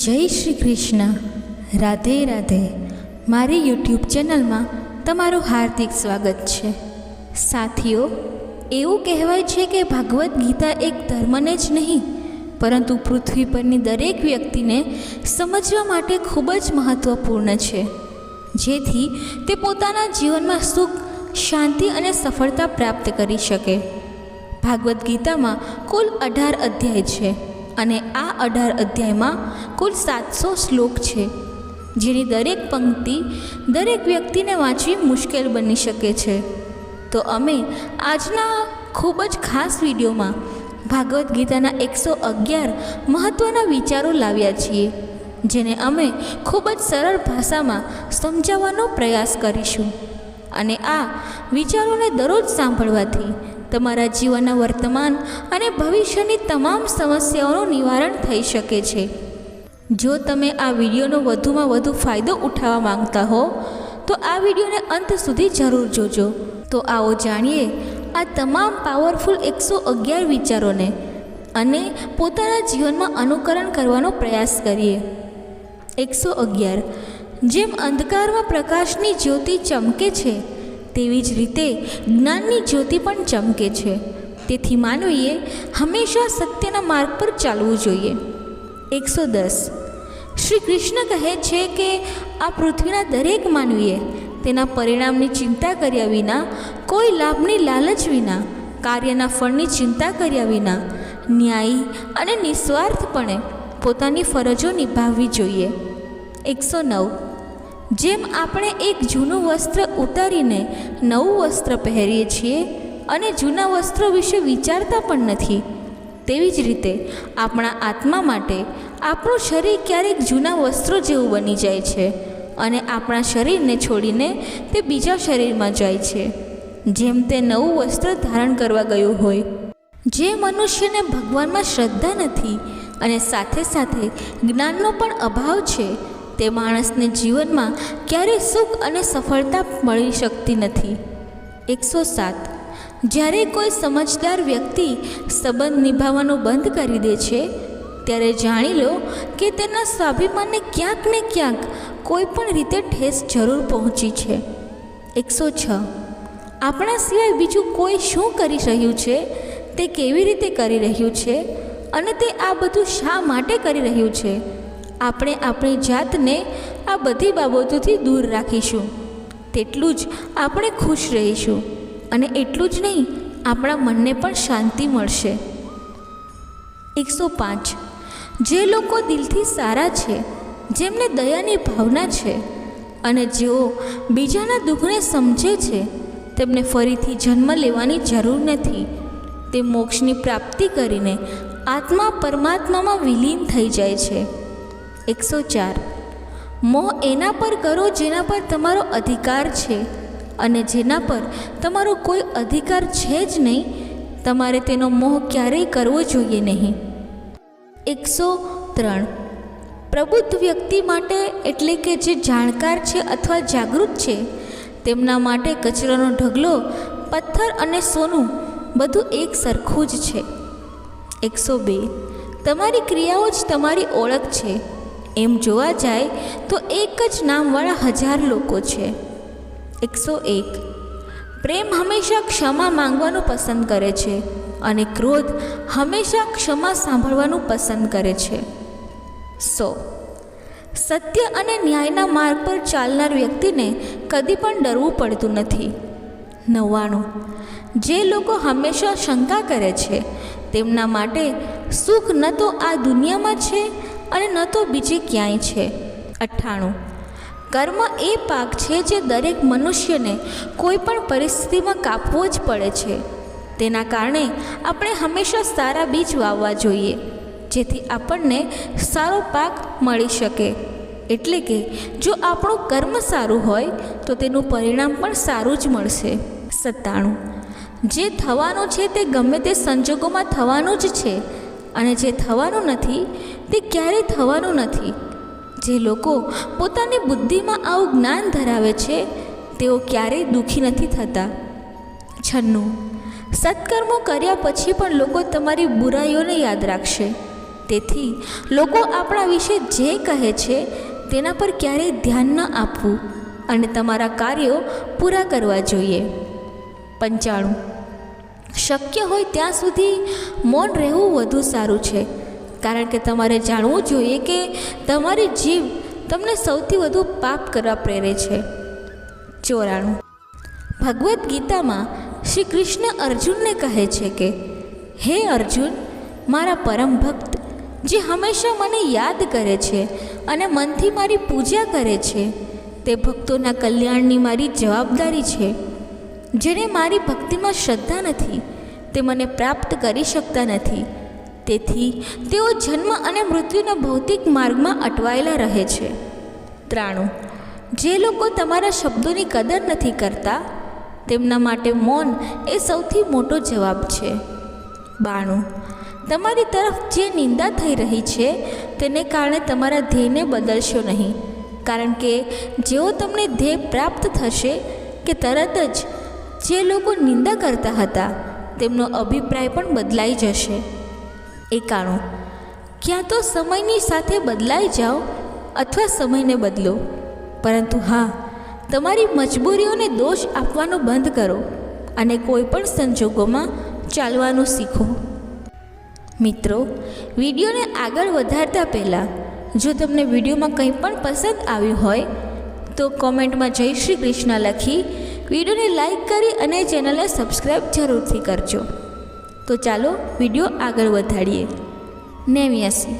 જય શ્રી કૃષ્ણ. રાધે રાધે. મારી યુટ્યુબ ચેનલમાં તમારું હાર્દિક સ્વાગત છે. સાથીઓ, એવું કહેવાય છે કે ભાગવદ્ ગીતા એક ધર્મને જ નહીં, પરંતુ પૃથ્વી પરની દરેક વ્યક્તિને સમજવા માટે ખૂબ જ મહત્ત્વપૂર્ણ છે. જેથી તે પોતાના જીવનમાં સુખ, શાંતિ અને સફળતા પ્રાપ્ત કરી શકે. ભાગવદ્ ગીતામાં કુલ અઢાર અધ્યાય છે. અને આ અઢાર અધ્યાયમાં કુલ સાતસો શ્લોક છે, જેની દરેક પંક્તિ દરેક વ્યક્તિને વાંચવી મુશ્કેલ બની શકે છે. તો અમે આજના ખૂબ જ ખાસ વિડીયોમાં ભાગવદ્ ગીતાના એકસો અગિયાર મહત્ત્વના વિચારો લાવ્યા છીએ, જેને અમે ખૂબ જ સરળ ભાષામાં સમજાવવાનો પ્રયાસ કરીશું. અને આ વિચારોને દરરોજ સાંભળવાથી તમારા જીવનના વર્તમાન અને ભવિષ્યની તમામ સમસ્યાઓનું નિવારણ થઈ શકે છે. જો તમે આ વિડીયોનો વધુમાં વધુ ફાયદો ઉઠાવવા માંગતા હો, તો આ વિડીયોને અંત સુધી જરૂર જોજો. તો આવો જાણીએ આ તમામ પાવરફુલ એકસો અગિયાર વિચારોને અને પોતાના જીવનમાં અનુકરણ કરવાનો પ્રયાસ કરીએ. એકસો અગિયાર. જેમ અંધકારમાં પ્રકાશની જ્યોતિ ચમકે છે તેવી જ રીતે જ્ઞાનની જ્યોતિ પણ ચમકે છે. તેથી માનવીએ હંમેશા સત્યના માર્ગ પર ચાલવું જોઈએ. એકસો દસ. શ્રી કૃષ્ણ કહે છે કે આ પૃથ્વીના દરેક માનવીએ તેના પરિણામની ચિંતા કર્યા વિના, કોઈ લાભની લાલચ વિના, કાર્યના ફળની ચિંતા કર્યા વિના, ન્યાયી અને નિસ્વાર્થપણે પોતાની ફરજો નિભાવવી જોઈએ. એકસો નવ. જેમ આપણે એક જૂનું વસ્ત્ર ઉતારીને નવું વસ્ત્ર પહેરીએ છીએ અને જૂના વસ્ત્રો વિશે વિચારતા પણ નથી, તેવી જ રીતે આપણા આત્મા માટે આપણું શરીર ક્યારેક જૂના વસ્ત્રો જેવું બની જાય છે અને આપણા શરીરને છોડીને તે બીજા શરીરમાં જાય છે. જેમ તે નવું વસ્ત્ર ધારણ કરવા ગયું હોય, જે મનુષ્યને ભગવાનમાં શ્રદ્ધા નથી અને સાથે સાથે જ્ઞાનનો પણ અભાવ છે તે માણસને જીવનમાં ક્યારેય સુખ અને સફળતા મળી શકતી નથી. એકસો સાત. જ્યારે કોઈ સમજદાર વ્યક્તિ સંબંધ નિભાવવાનું બંધ કરી દે છે, ત્યારે જાણી લો કે તેના સ્વાભિમાનને ક્યાંક ને ક્યાંક કોઈ પણ રીતે ઠેસ જરૂર પહોંચી છે. એકસો છ. આપણા સિવાય બીજું કોઈ શું કરી રહ્યું છે? તે કેવી રીતે કરી રહ્યું છે? અને તે આ બધું શા માટે કરી રહ્યું છે? આપણે આપણી જાતને આ બધી બાબતોથી દૂર રાખીશું. તેટલું જ આપણે ખુશ રહીશું. અને એટલું જ નહીં, આપણા મનને પણ શાંતિ મળશે. એકસો પાંચ. જે લોકો દિલથી સારા છે, જેમને દયાની ભાવના છે, અને જેઓ બીજાના દુઃખને સમજે છે, તેમને ફરીથી જન્મ લેવાની જરૂર નથી. તે મોક્ષની પ્રાપ્તિ કરીને આત્મા પરમાત્મામાં વિલીન થઈ જાય છે. એકસો ચાર. મોહ એના પર કરો જેના પર તમારો અધિકાર છે અને જેના પર તમારો કોઈ અધિકાર છે જ નહીં, તમારે તેનો મોહ ક્યારેય કરવો જોઈએ નહીં. એકસો ત્રણ. પ્રબુદ્ધ વ્યક્તિ માટે એટલે કે જે જાણકાર છે અથવા જાગૃત છે, તેમના માટે કચરાનો ઢગલો, પથ્થર અને સોનું બધું એક સરખું જ છે. એકસો બે. તમારી ક્રિયાઓ જ તમારી ઓળખ છે. એમ જોવા જાય તો એક જ નામવાળા હજાર લોકો છે. એકસો એક. પ્રેમ હંમેશા ક્ષમા માંગવાનું પસંદ કરે છે અને ક્રોધ હંમેશા ક્ષમા સાંભળવાનું પસંદ કરે છે. સો. સત્ય અને ન્યાયના માર્ગ પર ચાલનાર વ્યક્તિને કદી પણ ડરવું પડતું નથી. નવ્વાણું. જે લોકો હંમેશા શંકા કરે છે તેમના માટે સુખ ન તો આ દુનિયામાં છે અને ન તો બીજે ક્યાંય છે. અઠ્ઠાણું. કર્મ એ પાક છે જે દરેક મનુષ્યને કોઈ પણ પરિસ્થિતિમાં કાપવો જ પડે છે. તેના કારણે આપણે હંમેશા સારા બીજ વાવવા જોઈએ, જેથી આપણને સારો પાક મળી શકે. એટલે કે, જો આપણું કર્મ સારું હોય, તો તેનું પરિણામ પણ સારું જ મળશે. સત્તાણું. જે થવાનું છે તે ગમે તે સંજોગોમાં થવાનું જ છે અને જે થવાનું નથી, તે ક્યારેય થવાનું નથી. જે લોકો પોતાની બુદ્ધિમાં આવું જ્ઞાન ધરાવે છે, તેઓ ક્યારેય દુઃખી નથી થતા. છન્નું, સત્કર્મો કર્યા પછી પણ લોકો તમારી બુરાઈઓને યાદ રાખશે. તેથી, લોકો આપણા વિશે જે કહે છે, તેના પર ક્યારેય ધ્યાન ન આપવું અને તમારા કાર્યો પૂરા કરવા જોઈએ. પંચાણું શક્ય હોય ત્યાં સુધી મૌન રહેવું વધુ સારું છે. કારણ કે તમારે જાણવું જોઈએ કે તમારી જીવ તમને સૌથી વધુ પાપ કરવા પ્રેરે છે. ચોરાણું. ભગવદ્ ગીતામાં શ્રી કૃષ્ણ અર્જુનને કહે છે કે, હે અર્જુન, મારા પરમ ભક્ત, જે હંમેશા મને યાદ કરે છે અને મનથી મારી પૂજા કરે છે, તે ભક્તોના કલ્યાણની મારી જવાબદારી છે. જેને મારી ભક્તિમાં શ્રદ્ધા નથી, તે મને પ્રાપ્ત કરી શકતા નથી. તેથી, તેઓ જન્મ અને મૃત્યુના ભૌતિક માર્ગમાં અટવાયેલા રહે છે. ત્રાણું, જે લોકો તમારા શબ્દોની કદર નથી કરતા, તેમના માટે મૌન એ સૌથી મોટો જવાબ છે. બાણું, તમારી તરફ જે નિંદા થઈ રહી છે, તેને કારણે તમારા ધ્યેયને બદલશો નહીં. કારણ કે, જેઓ તમને ધ્યેય પ્રાપ્ત થશે, કે તરત જ જે લોકો નિંદા કરતા હતા, તેમનો અભિપ્રાય પણ બદલાઈ જશે. એકાણું. ક્યાં તો સમયની સાથે બદલાઈ જાઓ અથવા સમયને બદલો. પરંતુ હા, તમારી મજબૂરીઓને દોષ આપવાનો બંધ કરો અને કોઈ પણ સંજોગોમાં ચાલવાનું શીખો. મિત્રો, વિડીયોને આગળ વધારતા પહેલાં, જો તમને વિડીયોમાં કંઈ પણ પસંદ આવ્યું હોય, તો કોમેન્ટમાં જય શ્રી કૃષ્ણ લખી વિડીયોને લાઇક કરી અને ચેનલને સબસ્ક્રાઈબ જરૂરથી કરજો. તો ચાલો વીડિયો આગળ વધારીએ. નેવ્યાસી.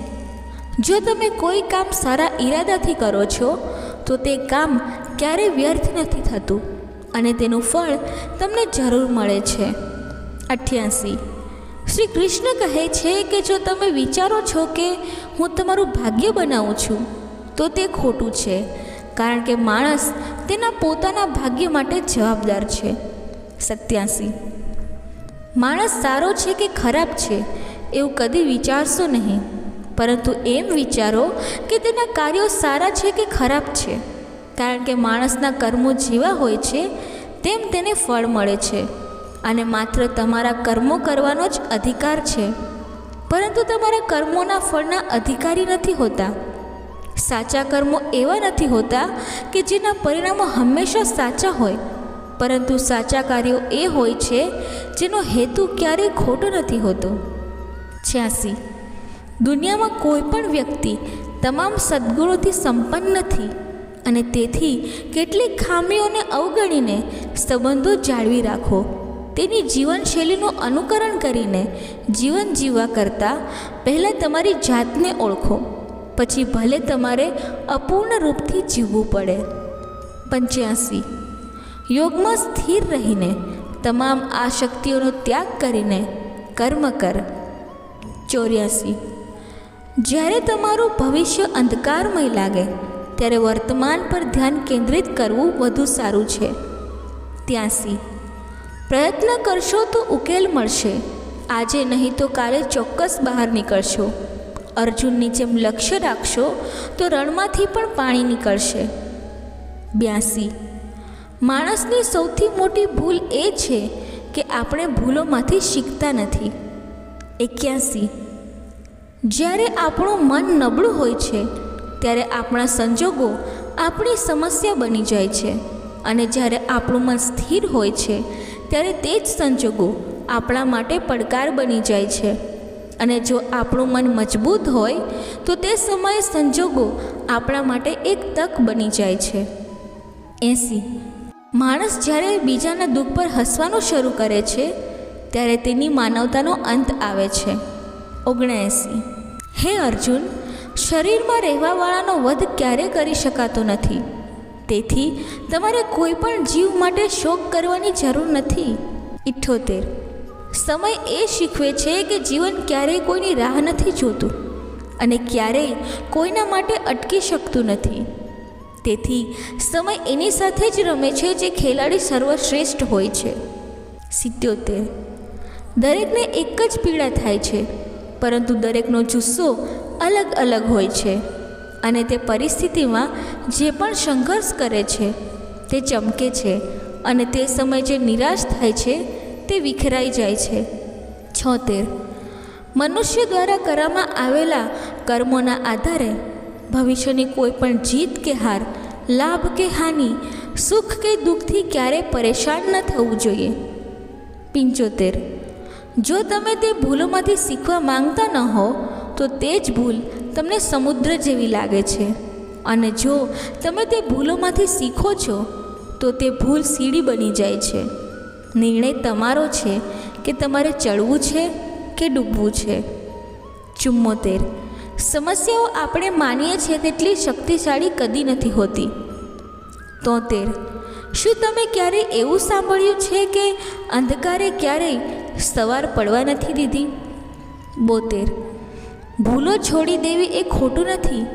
જો તમે કોઈ કામ સારા ઈરાદાથી કરો છો, તો તે કામ ક્યારેય વ્યર્થ નથી થતું અને તેનું ફળ તમને જરૂર મળે છે. અઠ્યાસી. શ્રી કૃષ્ણ કહે છે કે જો તમે વિચારો છો કે હું તમારું ભાગ્ય બનાવું છું, તો તે ખોટું છે. કારણ કે માણસ તેના પોતાના ભાગ્ય માટે જવાબદાર છે. સત્યાસી. માણસ સારો છે કે ખરાબ છે, એવું કદી વિચારશો નહીં. પરંતુ એમ વિચારો કે તેના કાર્યો સારા છે કે ખરાબ છે. કારણ કે માણસના કર્મો જેવા હોય છે, તેમ તેને ફળ મળે છે. અને માત્ર તમારા કર્મો કરવાનો જ અધિકાર છે. પરંતુ તમારા કર્મોના ફળના અધિકારી નથી હોતા. સાચા કર્મો એવા નથી હોતા કે જેના પરિણામો હંમેશા સાચા હોય. પરંતુ સાચા કાર્યો એ હોય છે જેનો હેતુ ક્યારેય ખોટો નથી હોતો. છ્યાસી. દુનિયામાં કોઈ પણ વ્યક્તિ તમામ સદ્ગુણોથી સંપન્ન નથી અને તેથી કેટલીક ખામીઓને અવગણીને સંબંધો જાળવી રાખો. તેની જીવનશૈલીનું અનુકરણ કરીને જીવન જીવવા કરતાં પહેલાં તમારી જાતને ઓળખો. પછી ભલે તમારે અપૂર્ણ રૂપથી જીવવું પડે. પંચ્યાસી. યોગમાં સ્થિર રહીને તમામ આ શક્તિઓનો ત્યાગ કરીને કર્મ કર. ચોર્યાસી. જ્યારે તમારું ભવિષ્ય અંધકારમય લાગે, ત્યારે વર્તમાન પર ધ્યાન કેન્દ્રિત કરવું વધુ સારું છે. ત્યાંસી. પ્રયત્ન કરશો તો ઉકેલ મળશે. આજે નહીં તો કાલે ચોક્કસ બહાર નીકળશો. અર્જુનની જેમ લક્ષ્ય રાખશો, તો રણમાંથી પણ પાણી નીકળશે. બ્યાસી. માણસની સૌથી મોટી ભૂલ એ છે કે આપણે ભૂલોમાંથી શીખતા નથી. એક્યાસી. જ્યારે આપણું મન નબળું હોય છે, ત્યારે આપણા સંજોગો આપણી સમસ્યા બની જાય છે. અને જ્યારે આપણું મન સ્થિર હોય છે, ત્યારે તે જ સંજોગો આપણા માટે પડકાર બની જાય છે. અને જો આપણું મન મજબૂત હોય, તો તે સમયે સંજોગો આપણા માટે એક તક બની જાય છે. એંસી. માણસ જ્યારે બીજાના દુઃખ પર હસવાનું શરૂ કરે છે, ત્યારે તેની માનવતાનો અંત આવે છે. ઓગણએંસી. હે અર્જુન, શરીરમાં રહેવાવાળાનો વધ ક્યારે કરી શકાતો નથી? તેથી, તમારે કોઈ પણ જીવ માટે શોક કરવાની જરૂર નથી. ઇઠ્ઠોતેર સમય એ શીખવે છે કે જીવન ક્યારેય કોઈની રાહ નથી જોતું અને ક્યારેય કોઈના માટે અટકી શકતું નથી. તેથી સમય એની સાથે જ રમે છે જે ખેલાડી સર્વશ્રેષ્ઠ હોય છે. સિત્યોતેર. દરેકને એક જ પીડા થાય છે, પરંતુ દરેકનો જુસ્સો અલગ અલગ હોય છે અને તે પરિસ્થિતિમાં જે પણ સંઘર્ષ કરે છે તે ચમકે છે અને તે સમય જે નિરાશ થાય છે તે વિખેરાઈ જાય છે. છોતેર. મનુષ્ય દ્વારા કરવામાં આવેલા કર્મોના આધારે ભવિષ્યની કોઈ પણ જીત કે હાર, લાભ કે હાનિ, સુખ કે દુઃખથી ક્યારેય પરેશાન ન થવું જોઈએ. પિંચોતેર. જો તમે તે ભૂલોમાંથી શીખવા માંગતા ન હો, તો તે જ ભૂલ તમને સમુદ્ર જેવી લાગે છે. અને જો તમે તે ભૂલોમાંથી શીખો છો, તો તે ભૂલ સીડી બની જાય છે. નિર્ણય તમારો છે કે તમારે ચડવું છે કે ડૂબવું છે? ચુમ્મોતેર. સમસ્યાઓ આપણે માનીએ છીએ તેટલી શક્તિશાળી કદી નથી હોતી. તોતેર. શું તમે ક્યારેય એવું સાંભળ્યું છે કે અંધકારે ક્યારેય સવાર પડવા નથી દીધી? બોતેર. ભૂલો છોડી દેવી એ ખોટું નથી,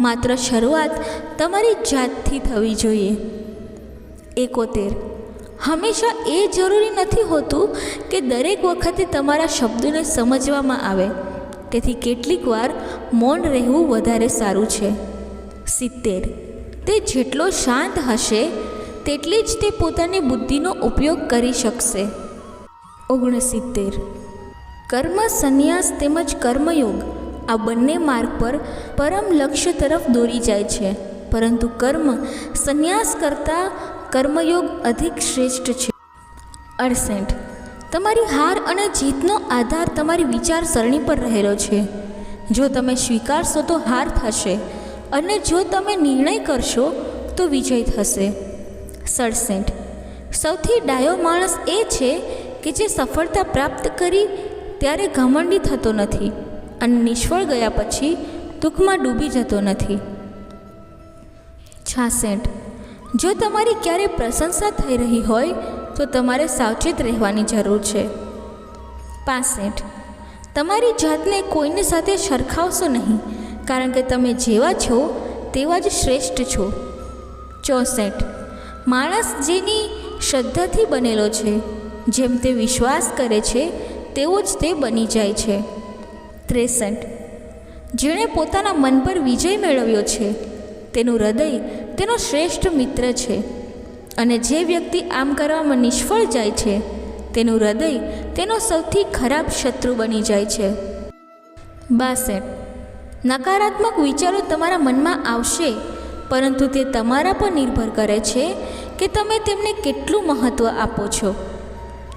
માત્ર શરૂઆત તમારી જાતથી થવી જોઈએ. એકોતેર. હંમેશા એ જરૂરી નથી હોતું કે દરેક વખતે તમારા શબ્દોને સમજવામાં આવે. તેથી કેટલીક વાર મૌન રહેવું વધારે સારું છે. સિત્તેર. તે જેટલો શાંત હશે, તેટલી જ તે પોતાની બુદ્ધિનો ઉપયોગ કરી શકશે. ઓગણસિત્તેર. કર્મ, સંન્યાસ તેમજ કર્મયોગ આ બંને માર્ગ પર પરમ લક્ષ્ય તરફ દોરી જાય છે. પરંતુ કર્મ, સંન્યાસ કરતાં કર્મયોગ અધિક શ્રેષ્ઠ છે. અડસઠ. તમારી હાર અને જીતનો આધાર તમારી વિચારસરણી પર રહેલો છે. જો તમે સ્વીકારશો તો હાર થશે અને જો તમે નિર્ણય કરશો તો વિજય થશે. સડસઠ. સૌથી ડાયો માણસ એ છે કે જે સફળતા પ્રાપ્ત કરી ત્યારે ઘમંડી થતો નથી અને નિષ્ફળ ગયા પછી દુઃખમાં ડૂબી જતો નથી. છાસઠ. જો તમારી ક્યારે પ્રશંસા થઈ રહી હોય, તો તમારે સાવચેત રહેવાની જરૂર છે. પાસઠ. તમારી જાતને કોઈની સાથે સરખાવશો નહીં, કારણ કે તમે જેવા છો, તેવા જ શ્રેષ્ઠ છો. ચોસઠ. માણસ જેની શ્રદ્ધાથી બનેલો છે, જેમ તે વિશ્વાસ કરે છે, તેવો જ તે બની જાય છે. ત્રેસઠ. જેણે પોતાના મન પર વિજય મેળવ્યો છે તેનું હૃદય તેનો શ્રેષ્ઠ મિત્ર છે. અને જે વ્યક્તિ આમ કરવામાં નિષ્ફળ જાય છે, તેનું હૃદય તેનો સૌથી ખરાબ શત્રુ બની જાય છે. બાસઠ. નકારાત્મક વિચારો તમારા મનમાં આવશે, પરંતુ તે તમારા પર નિર્ભર કરે છે કે તમે તેમને કેટલું મહત્ત્વ આપો છો.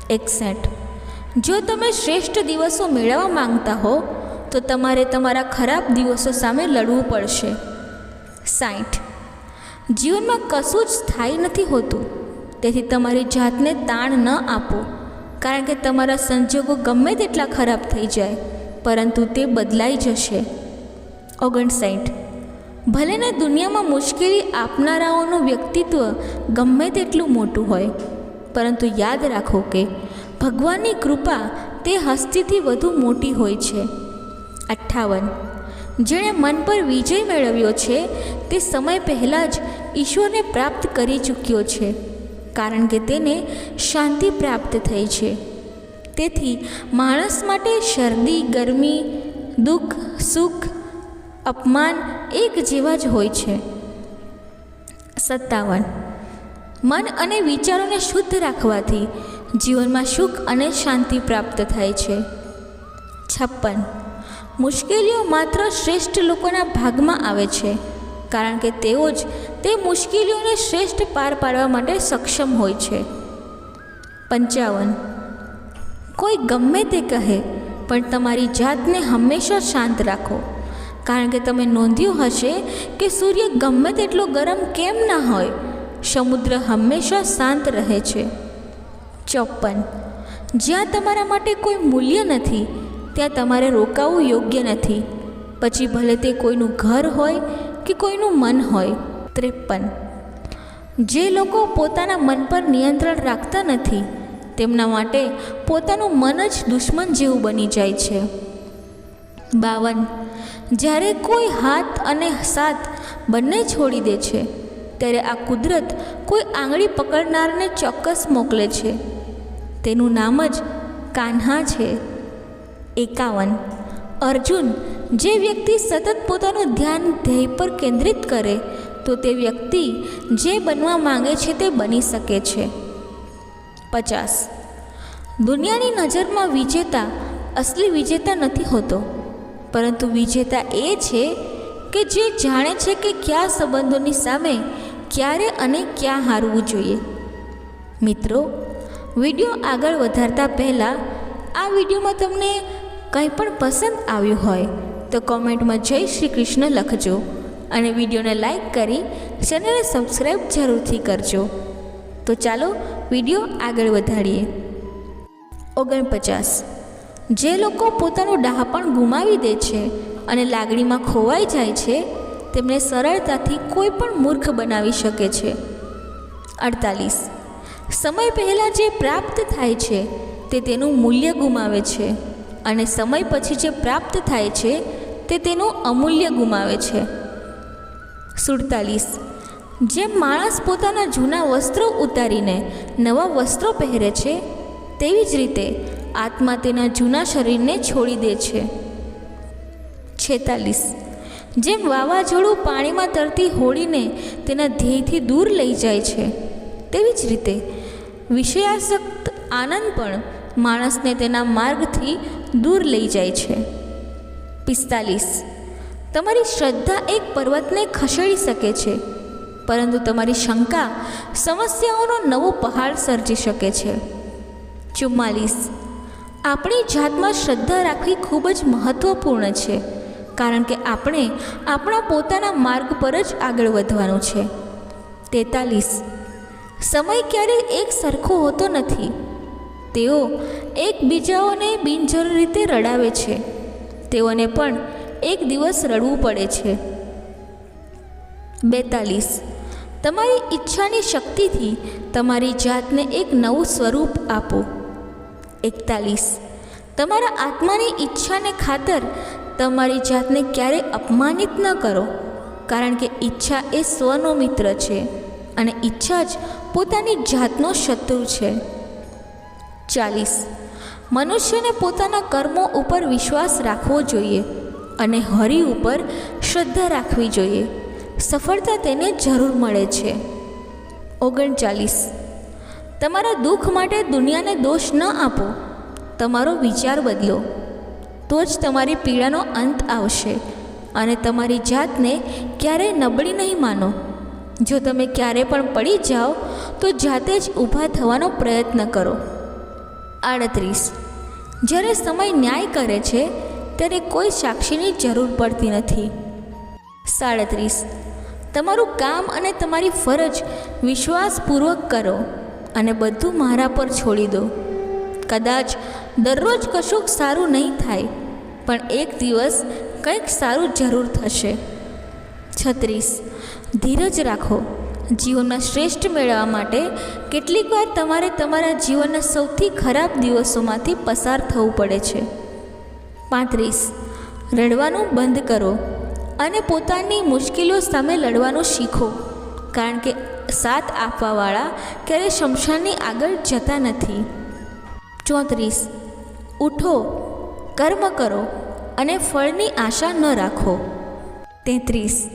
એકસઠ. જો તમે શ્રેષ્ઠ દિવસો મેળવવા માંગતા હો, તો તમારે તમારા ખરાબ દિવસો સામે લડવું પડશે. સાઠ જીવનમાં કશું જ સ્થાયી નથી હોતું. તેથી તમારી જાતને તાણ ન આપો. કારણ કે તમારા સંજોગો ગમે તેટલા ખરાબ થઈ જાય, પરંતુ તે બદલાઈ જશે. ઓગણસાઠ ભલેને દુનિયામાં મુશ્કેલી આપનારાઓનું વ્યક્તિત્વ ગમે તેટલું મોટું હોય, પરંતુ યાદ રાખો કે ભગવાનની કૃપા તે હસ્તીથી વધુ મોટી હોય છે. અઠ્ઠાવન. જેણે મન પર વિજય મેળવ્યો છે, તે સમય પહેલાં જ ઈશ્વરને પ્રાપ્ત કરી ચૂક્યો છે, કારણ કે તેને શાંતિ પ્રાપ્ત થઈ છે. તેથી માણસ માટે શરદી, ગરમી, દુઃખ, સુખ, અપમાન એક જેવા જ હોય છે. સત્તાવન. મન અને વિચારોને શુદ્ધ રાખવાથી જીવનમાં સુખ અને શાંતિ પ્રાપ્ત થાય છે. છપ્પન. મુશ્કેલીઓ માત્ર શ્રેષ્ઠ લોકોના ભાગમાં આવે છે, કારણ કે તેઓ જ તે મુશ્કેલીઓને શ્રેષ્ઠ પાર પાડવા માટે સક્ષમ હોય છે. પંચાવન. કોઈ ગમે તે કહે, પણ તમારી જાતને હંમેશા શાંત રાખો, કારણ કે તમે નોંધ્યું હશે કે સૂર્ય ગમે તેટલો ગરમ કેમ ના હોય, સમુદ્ર હંમેશા શાંત રહે છે. ચોપન જ્યાં તમારા માટે કોઈ મૂલ્ય નથી ત્યાં તમારે રોકાવું યોગ્ય નથી. પછી ભલે તે કોઈનું ઘર હોય કે કોઈનું મન હોય, ત્રેપન. જે લોકો પોતાના મન પર નિયંત્રણ રાખતા નથી, તેમના માટે પોતાનું મન જ દુશ્મન જેવું બની જાય છે. બાવન. જ્યારે કોઈ હાથ અને સાથ બંને છોડી દે છે, ત્યારે આ કુદરત કોઈ આંગળી પકડનારને ચોક્કસ મોકલે છે. તેનું નામ જ કાન્હા છે. એકાવન. અર્જુન, જે વ્યક્તિ સતત પોતાનું ધ્યાન ધ્યેય પર કેન્દ્રિત કરે, તો તે વ્યક્તિ જે બનવા માંગે છે તે બની શકે છે. પચાસ. દુનિયાની નજરમાં વિજેતા અસલી વિજેતા નથી હોતો, પરંતુ વિજેતા એ છે કે જે જાણે છે કે કયા સંબંધોની સામે ક્યારે અને ક્યાં હારવું જોઈએ. મિત્રો, વીડિયો આગળ વધારતા પહેલાં આ વિડીયોમાં તમને કંઈ પણ પસંદ આવ્યું હોય તો કોમેન્ટમાં જય શ્રી કૃષ્ણ લખજો અને વિડીયોને લાઈક કરી ચેનલને સબસ્ક્રાઈબ જરૂરથી કરજો. તો ચાલો વીડિયો આગળ વધારીએ. ઓગણપચાસ. જે લોકો પોતાનું ડહાપણ ગુમાવી દે છે અને લાગણીમાં ખોવાઈ જાય છે, તેમને સરળતાથી કોઈ પણ મૂર્ખ બનાવી શકે છે. અડતાલીસ. સમય પહેલાં જે પ્રાપ્ત થાય છે તે તેનું મૂલ્ય ગુમાવે છે અને સમય પછી જે પ્રાપ્ત થાય છે, તે તેનું અમૂલ્ય ગુમાવે છે. સુડતાલીસ. જેમ માણસ પોતાના જૂના વસ્ત્રો ઉતારીને નવા વસ્ત્રો પહેરે છે, તેવી જ રીતે આત્મા તેના જૂના શરીરને છોડી દે છે. છેતાલીસ. જેમ વાવાઝોડું પાણીમાં તરતી હોડીને તેના ધ્યેયથી દૂર લઈ જાય છે, તેવી જ રીતે વિષયાસક્ત આનંદ પણ માણસને તેના માર્ગથી દૂર લઈ જાય છે. પિસ્તાલીસ. તમારી શ્રદ્ધા એક પર્વતને ખસેડી શકે છે, પરંતુ તમારી શંકા સમસ્યાઓનો નવો પહાડ સર્જી શકે છે. ચુમ્માલીસ. આપણી જાતમાં શ્રદ્ધા રાખવી ખૂબ જ મહત્ત્વપૂર્ણ છે, કારણ કે આપણે આપણા પોતાના માર્ગ પર જ આગળ વધવાનું છે. તેતાલીસ. સમય ક્યારેય એક સરખો હોતો નથી. તેઓ એકબીજાઓને બિનજરૂરી રીતે રડાવે છે. તેઓને પણ એક દિવસ રડવું પડે છે. બેતાલીસ. તમારી ઈચ્છાની શક્તિથી તમારી જાતને એક નવું સ્વરૂપ આપો. એકતાલીસ. તમારા આત્માની ઈચ્છાને ખાતર તમારી જાતને ક્યારેય અપમાનિત ન કરો, કારણ કે ઈચ્છા એ સ્વનો મિત્ર છે અને ઈચ્છા જ પોતાની જાતનો શત્રુ છે. ચાલીસ. મનુષ્યને પોતાના કર્મો ઉપર વિશ્વાસ રાખવો જોઈએ અને હરિ ઉપર શ્રદ્ધા રાખવી જોઈએ. સફળતા તેને જરૂર મળે છે. ઓગણચાલીસ. તમારા દુઃખ માટે દુનિયાને દોષ ન આપો. તમારો વિચાર બદલો. તો જ તમારી પીડાનો અંત આવશે અને તમારી જાતને ક્યારેય નબળી નહીં માનો. જો તમે ક્યારે પણ પડી જાઓ, તો જાતે જ ઊભા થવાનો પ્રયત્ન કરો. આડત્રીસ. જ્યારે સમય ન્યાય કરે છે, ત્યારે કોઈ સાક્ષીની જરૂર પડતી નથી. સાડત્રીસ. તમારું કામ અને તમારી ફરજ વિશ્વાસપૂર્વક કરો અને બધું મારા પર છોડી દો. કદાચ દરરોજ કશુંક સારું નહીં થાય, પણ એક દિવસ કંઈક સારું જરૂર થશે. છત્રીસ. ધીરજ રાખો. જીવનમાં શ્રેષ્ઠ મેળવવા માટે કેટલીક વાર તમારે તમારા જીવનના સૌથી ખરાબ દિવસોમાંથી પસાર થવું પડે છે. પાંત્રીસ. રડવાનું બંધ કરો અને પોતાની મુશ્કેલીઓ સામે લડવાનું શીખો. કારણ કે સાથ આપવાવાળા ક્યારેય શમશાનની આગળ જતા નથી. ચોત્રીસ. ઉઠો, કર્મ કરો અને ફળની આશા ન રાખો. તેત્રીસ.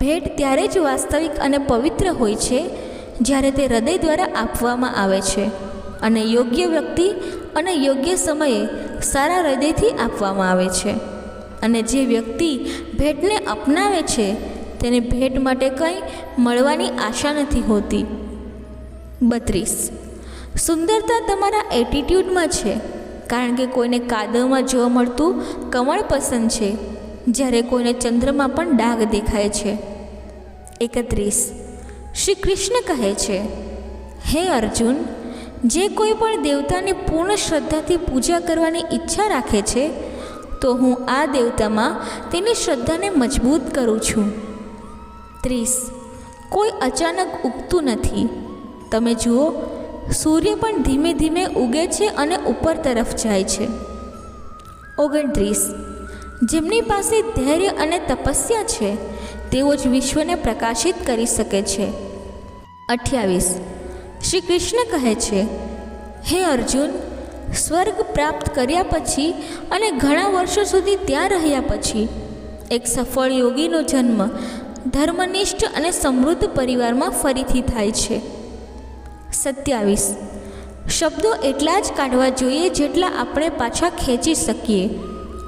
ભેટ ત્યારે જ વાસ્તવિક અને પવિત્ર હોય છે, જ્યારે તે હૃદય દ્વારા આપવામાં આવે છે. અને યોગ્ય વ્યક્તિ અને યોગ્ય સમયે સારા હૃદયથી આપવામાં આવે છે. અને જે વ્યક્તિ ભેટને અપનાવે છે, તેને ભેટ માટે કંઈ મળવાની આશા નથી હોતી. બત્રીસ. સુંદરતા તમારા એટીટ્યૂડમાં છે, કારણ કે કોઈને કાદવમાં જોવા મળતું કમળ પસંદ છે. જ્યારે કોઈને ચંદ્રમાં પણ ડાઘ દેખાય છે. એકત્રીસ. શ્રી કૃષ્ણ કહે છે, હે અર્જુન, જે કોઈ પણ દેવતાને પૂર્ણ શ્રદ્ધાથી પૂજા કરવાની ઈચ્છા રાખે છે, તો હું આ દેવતામાં તેની શ્રદ્ધાને મજબૂત કરું છું. ત્રીસ. કોઈ અચાનક ઉગતું નથી. તમે જુઓ, સૂર્ય પણ ધીમે ધીમે ઉગે છે અને ઉપર તરફ જાય છે. ઓગણત્રીસ. જેમની પાસે ધૈર્ય અને તપસ્યા છે, તેઓ જ વિશ્વને પ્રકાશિત કરી શકે છે. અઠ્યાવીસ. શ્રી કૃષ્ણ કહે છે, હે અર્જુન, સ્વર્ગ પ્રાપ્ત કર્યા પછી અને ઘણા વર્ષો સુધી ત્યાં રહ્યા પછી, એક સફળ યોગીનો જન્મ ધર્મનિષ્ઠ અને સમૃદ્ધ પરિવારમાં ફરીથી થાય છે. સત્યાવીસ. શબ્દો એટલા જ કાઢવા જોઈએ જેટલા આપણે પાછા ખેંચી શકીએ.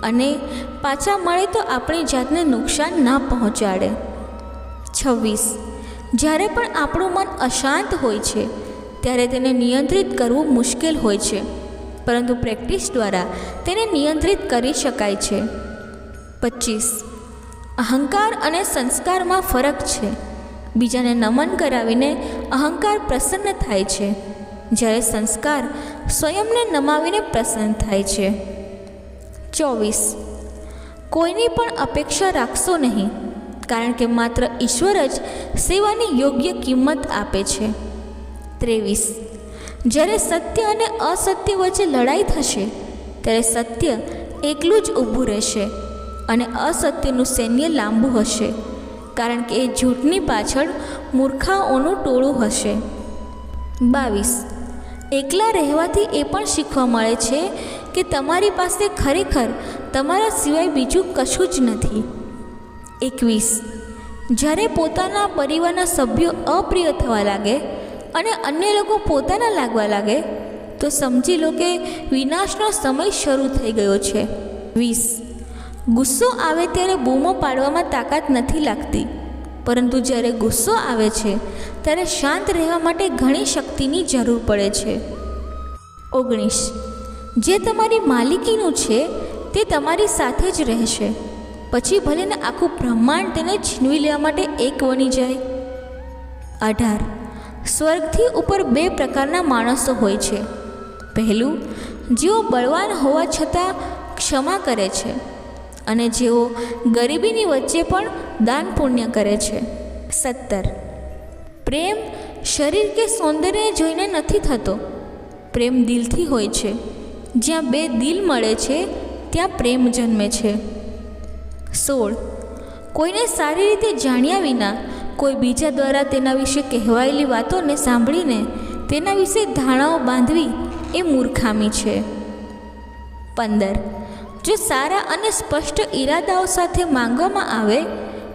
અને પાછા મળે તો આપણી જાતને નુકસાન ના પહોંચાડે. છવ્વીસ. જ્યારે પણ આપણું મન અશાંત હોય છે, ત્યારે તેને નિયંત્રિત કરવું મુશ્કેલ હોય છે, પરંતુ પ્રેક્ટિસ દ્વારા તેને નિયંત્રિત કરી શકાય છે. પચીસ. અહંકાર અને સંસ્કારમાં ફરક છે. બીજાને નમન કરાવીને અહંકાર પ્રસન્ન થાય છે, જ્યારે સંસ્કાર સ્વયંને નમાવીને પ્રસન્ન થાય છે. ચોવીસ. કોઈની પણ અપેક્ષા રાખશો નહીં, કારણ કે માત્ર ઈશ્વર જ સેવાની યોગ્ય કિંમત આપે છે. ત્રેવીસ. જ્યારે સત્ય અને અસત્ય વચ્ચે લડાઈ થશે, ત્યારે સત્ય એકલું જ ઊભું રહેશે અને અસત્યનું સૈન્ય લાંબુ હશે, કારણ કે એ જૂઠની પાછળ મૂર્ખાઓનું ટોળું હશે. બાવીસ. એકલા રહેવાથી એ પણ શીખવા મળે છે કે તમારી પાસે ખરેખર તમારા સિવાય બીજું કશું જ નથી. એકવીસ. જ્યારે પોતાના પરિવારના સભ્યો અપ્રિય થવા લાગે અને અન્ય લોકો પોતાના લાગવા લાગે, તો સમજી લો કે વિનાશનો સમય શરૂ થઈ ગયો છે. વીસ. ગુસ્સો આવે ત્યારે બૂમો પાડવામાં તાકાત નથી લાગતી. પરંતુ જ્યારે ગુસ્સો આવે છે, ત્યારે શાંત રહેવા માટે ઘણી શક્તિની જરૂર પડે છે. ઓગણીસ. જે તમારી માલિકીનું છે, તે તમારી સાથે જ રહેશે. પછી ભલે ને આખું બ્રહ્માંડ તેને છીનવી લેવા માટે એક બની જાય. અઢાર. સ્વર્ગથી ઉપર બે પ્રકારના માણસો હોય છે. પહેલું, જેઓ બળવાન હોવા છતાં ક્ષમા કરે છે અને જેઓ ગરીબીની વચ્ચે પણ દાન પુણ્ય કરે છે. સત્તર. પ્રેમ શરીર કે સૌંદર્ય જોઈને નથી થતો. પ્રેમ દિલથી હોય છે. જ્યાં બે દિલ મળે છે, ત્યાં પ્રેમ જન્મે છે. સોળ. કોઈને સારી રીતે જાણ્યા વિના કોઈ બીજા દ્વારા તેના વિશે કહેવાયેલી વાતોને સાંભળીને તેના વિશે ધારણાઓ બાંધવી એ મૂર્ખામી છે. પંદર. જો સારા અને સ્પષ્ટ ઈરાદાઓ સાથે માંગવામાં આવે,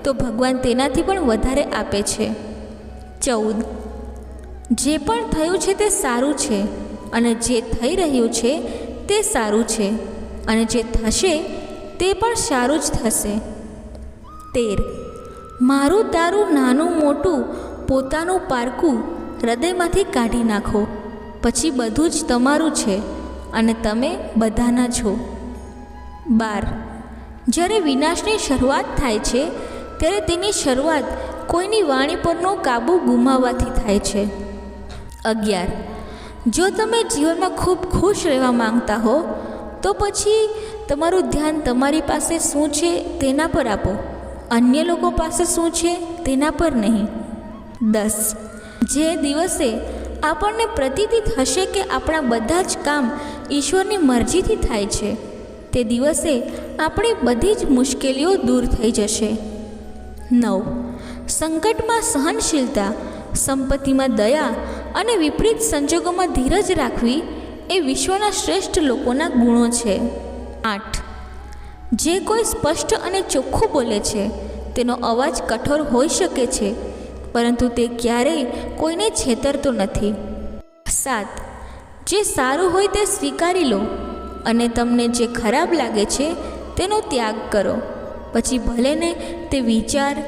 તો ભગવાન તેનાથી પણ વધારે આપે છે. ચૌદ. જે પણ થયું છે તે સારું છે, અને જે થઈ રહ્યું છે તે સારું છે અને જે થશે તે પણ સારું જ થશે. તેર. મારું તારું નાનું મોટું પોતાનું પારકું હૃદયમાંથી કાઢી નાખો. પછી બધું જ તમારું છે અને તમે બધાના છો. બાર. જ્યારે વિનાશની શરૂઆત થાય છે, ત્યારે તેની શરૂઆત કોઈની વાણી પરનો કાબુ ગુમાવવાથી થાય છે. અગિયાર. જો તમે જીવનમાં ખૂબ ખુશ રહેવા માંગતા હો, તો પછી તમારું ધ્યાન તમારી પાસે શું છે તેના પર આપો. અન્ય લોકો પાસે શું છે તેના પર નહીં. દસ. જે દિવસે આપણને પ્રતીતિ થશે કે આપણા બધા જ કામ ઈશ્વરની મરજીથી થાય છે, તે દિવસે આપણી બધી જ મુશ્કેલીઓ દૂર થઈ જશે. નવ. સંકટમાં સહનશીલતા, સંપત્તિમાં દયા અને વિપરીત સંજોગોમાં ધીરજ રાખવી એ વિશ્વના શ્રેષ્ઠ લોકોના ગુણો છે. આઠ. જે કોઈ સ્પષ્ટ અને ચોખ્ખું બોલે છે, તેનો અવાજ કઠોર હોઈ શકે છે, પરંતુ તે ક્યારેય કોઈને છેતરતો નથી. સાત. જે સારું હોય તે સ્વીકારી લો, અને તમને જે ખરાબ લાગે છે, તેનો ત્યાગ કરો. પછી ભલે ને તે વિચાર,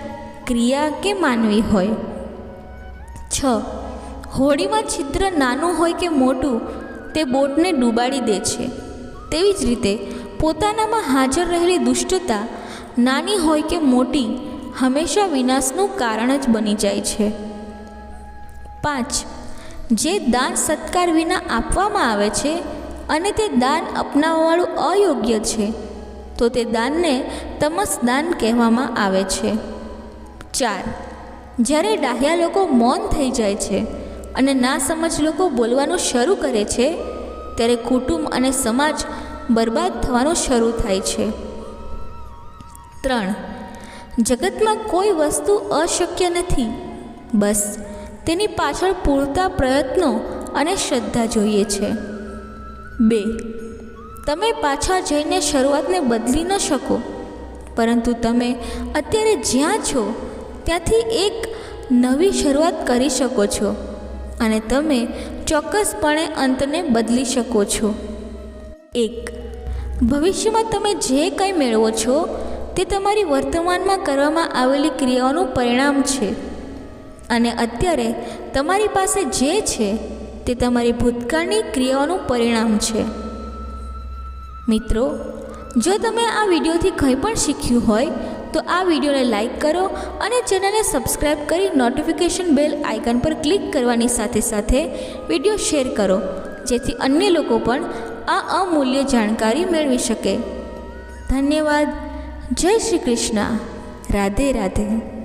ક્રિયા કે માનવી હોય. છ. હોડીમાં છિદ્ર નાનું હોય કે મોટું, તે બોટને ડૂબાડી દે છે. તેવી જ રીતે, પોતાનામાં હાજર રહેલી દુષ્ટતા નાની હોય કે મોટી, હંમેશા વિનાશનું કારણ જ બની જાય છે. પાંચ, જે દાન સત્કાર વિના આપવામાં આવે છે અને તે દાન અપનાવવાવાળું અયોગ્ય છે, તો તે દાનને તમસ દાન કહેવામાં આવે છે. ચાર, જ્યારે ડાહ્યા લોકો મૌન થઈ જાય છે અને ના સમજ લોકો બોલવાનું શરૂ કરે છે, ત્યારે કુટુંબ અને સમાજ બરબાદ થવાનું શરૂ થાય છે. ત્રણ. જગતમાં કોઈ વસ્તુ અશક્ય નથી. બસ, તેની પાછળ પૂરતા પ્રયત્નો અને શ્રદ્ધા જોઈએ છે. બે. તમે પાછા જઈને શરૂઆતને બદલી ન શકો. પરંતુ તમે અત્યારે જ્યાં છો, ત્યાંથી એક નવી શરૂઆત કરી શકો છો. અને તમે ચોક્કસપણે અંતને બદલી શકો છો. એક, ભવિષ્યમાં તમે જે કંઈ મેળવો છો, તે તમારી વર્તમાનમાં કરવામાં આવેલી ક્રિયાઓનું પરિણામ છે. અને અત્યારે તમારી પાસે જે છે, તે તમારી ભૂતકાળની ક્રિયાઓનું પરિણામ છે. મિત્રો, જો તમે આ વિડીયોથી કંઈ પણ શીખ્યું હોય તો આ વિડીયોને લાઇક કરો અને ચેનલને સબસ્ક્રાઈબ કરી નોટિફિકેશન બેલ આઇકન પર ક્લિક કરવાની સાથે સાથે વીડિયો શેર કરો, જેથી અન્ય લોકો પણ આ અમૂલ્ય જાણકારી મેળવી શકે. ધન્યવાદ. જય શ્રી કૃષ્ણ. રાધે રાધે.